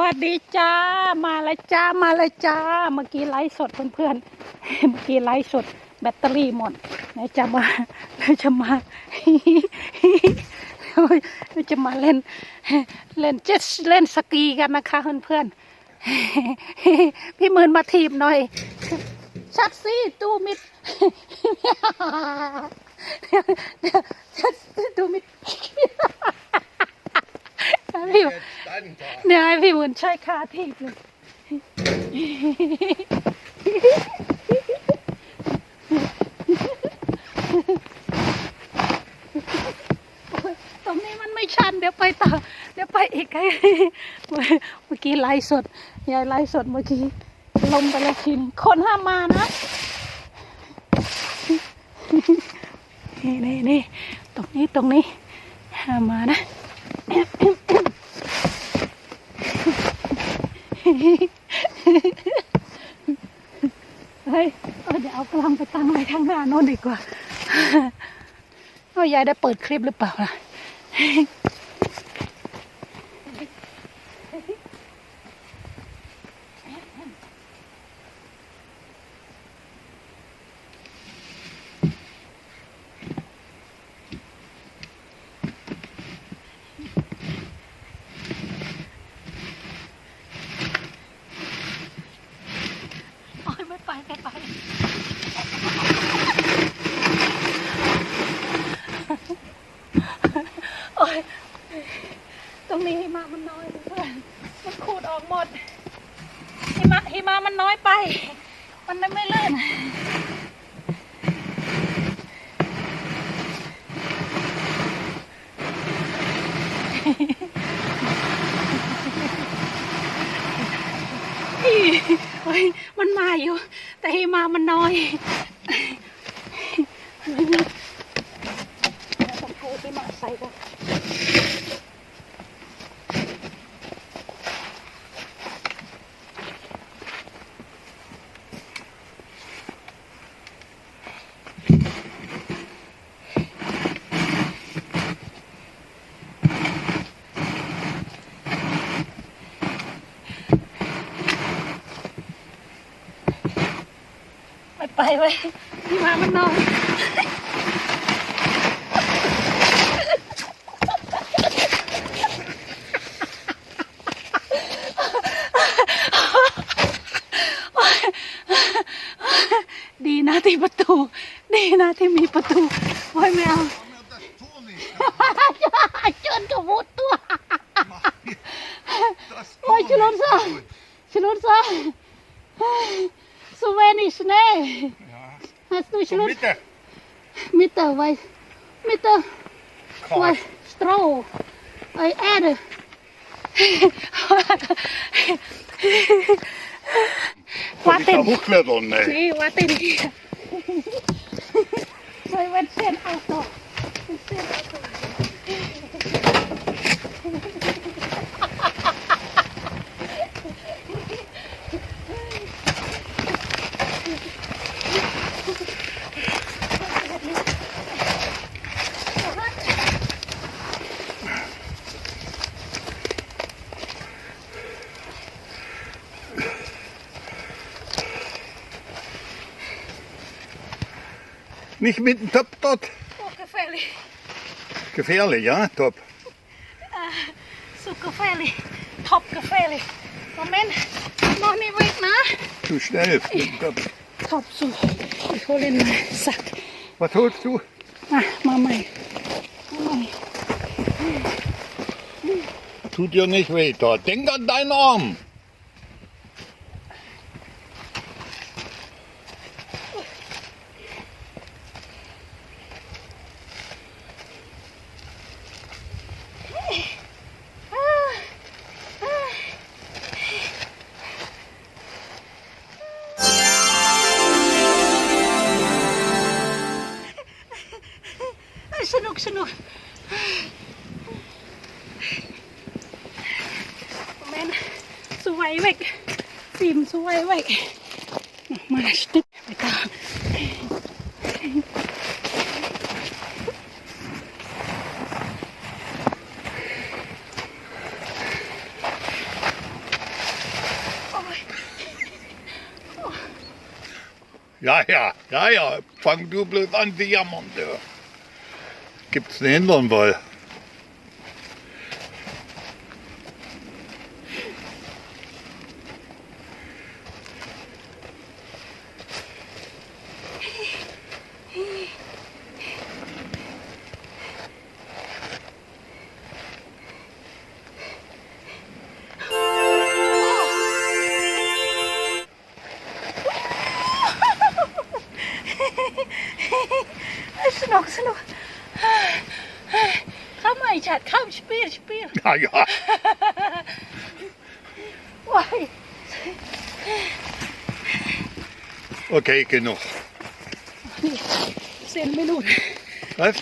วัสดีจ้า มาแล้วจ้า มาแล้วจ้า เมื่อกี้ไลฟ์สดเพื่อนๆ เมื่อกี้ไลฟ์สดแบตเตอรี่หมดไหนจะมาเราจะมาเราจะมาเล่น เล่นเจ็ตเล่นสกีกันนะคะเพื่อนๆ พี่หมื่นมาทีมหน่อย ชัดซี่ตูมิดชัดซี่ตูมิด พี่เนี่ยให้พี่หมื่นช่วยคาทีบเลยโอ๊ยตรงนี้มันไม่ชันเดี๋ยวไปต่อเดี๋ยวไปอีกไงเมื่อกี้ไลฟ์สดยายไลฟ์สดเมื่อกี้ลมไปแล้วทีนึงคนห้ามมานะนี่นี่นี่ตรงนี้ตรงนี้ห้ามมานะ เฮ้ยเดี๋ยวเอากล้องไปตั้งไว้ข้างหน้าโน่นดีกว่าเอายายได้เปิดคลิปหรือเปล่าล่ะ โอ้ยไม่ไปไม่ไป โอ้ยตรงนี้หิมะมันน้อยเพื่อนมันขูดออกหมด หิมะหิมะมันน้อยไป มันไม่ไม่เลื่อนเฮ้ยมันมาอยู่ แต่หิ มะมันน้อยเราต้องพูดหิมะใส่ก่อน ไม่ไปไว้ยพี่มามันนอนดีนะที่ประตู ดีนะที่มีประตูโอ้ยไม่เอาจนกระวุดตัว Oj, Chilonsa. Chilonsa. zu wenig Schnee. Ja. Hast du Schluss? Mitte. Mitte, weil Mitte Klar. Stroh, weil Erde. warte. Ich hochklettern, ne? Nee, warte nicht. Weil wir stehen auch da. Wir stehen auch da. Nicht mit dem Top dort. Oh, gefährlich. Gefährlich, ja, top. Äh, so gefährlich. Top gefährlich. Moment, noch nicht weit nach. Zu schnell. Ich, top. top so. Ich hole den Sack. Was holst du? Ah, Ach, Mama. Tut dir nicht weh da. Denk an deinen Arm. wait, wait. Meine Stimme da. Ja, ja, ja, ja. Fang du bloß an zu jammern. Da. Gibt's einen Hintern wohl? ich hat kaum Spiel, Spiel. Ja, ja. okay, genug. Nee, zehn Minuten. Was?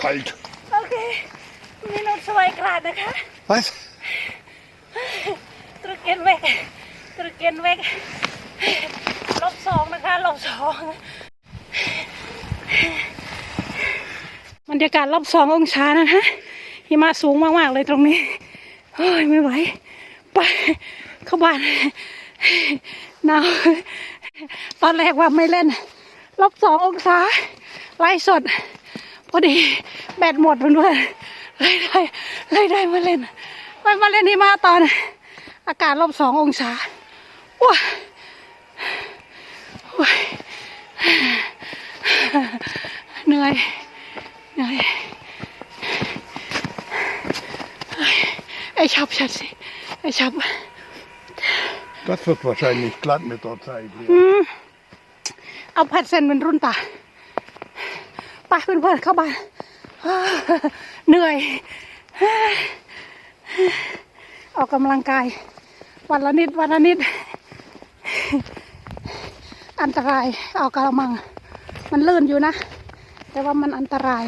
Kalt. โอเคมีนกสวายกราดนะคะ Was? ตรุกเกนเวกตรุกเกนเวกลบสองนะคะลบสองบรรยากาศรอบสององศานะคะหิมะสูงมาก ๆ เลยตรงนี้เฮ้ยไม่ไหว ไปเข้าบ้านหนาวตอนแรกว่าไม่เล่นลบสององศาไล่สด พอดีแบตหมดเพื่อนๆเลยได้เลยได้มาเล่นไปมาเล่นที่มาตอน อากาศลบสององศาว้าโอ้ยเหนื่อยเหนื่อยเฮ้ยไอ้ชับชัดสิไอ้ชับ Das wird wahrscheinlich glatt mit der Zeit. Hier. เอาพัดเส้นเป็นรุ่นตา ไปเพื่อนๆเข้าบ้านเหนื่อย ออกกำลังกาย วันละนิดวันละนิด อันตรายเอากระมัง มันลื่นอยู่นะ แต่ว่ามันอันตราย